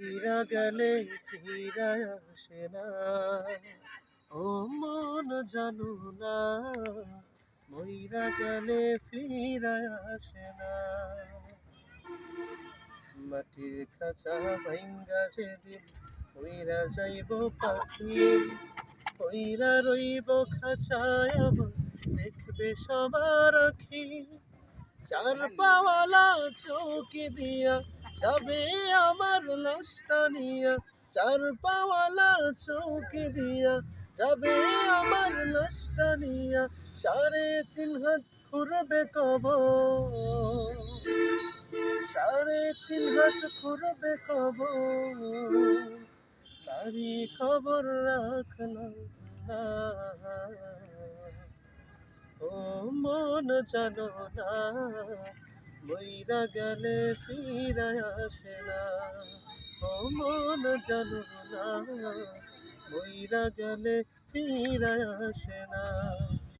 ফিরা গেলে ফিরা আসে না। ও মন জানো না মইরা গেলে ফিরা আসে না। মাটির খাঁচা ভাঙ্গা যেদিন ওইরা যাইব পাখি ওইরা রইব খাঁচায় দেখবে সবার আখি। চার পাওয়ালা চৌকি দিয়া যাবে আমার লাশটা নিয়া চার পাওয়ালা চৌকি দিয়া যাবে আমার লাশটা নিয়া সাড়ে তিন হাত ঘুরবে কব সাড়ে তিন হাত ঘুরবে কব তারি খবর রাখলাম না। ও মন জানো না। মইরা গেলে ফিরা আসে না। ও মন জানো না মইরা গেলে ফিরা আসে না।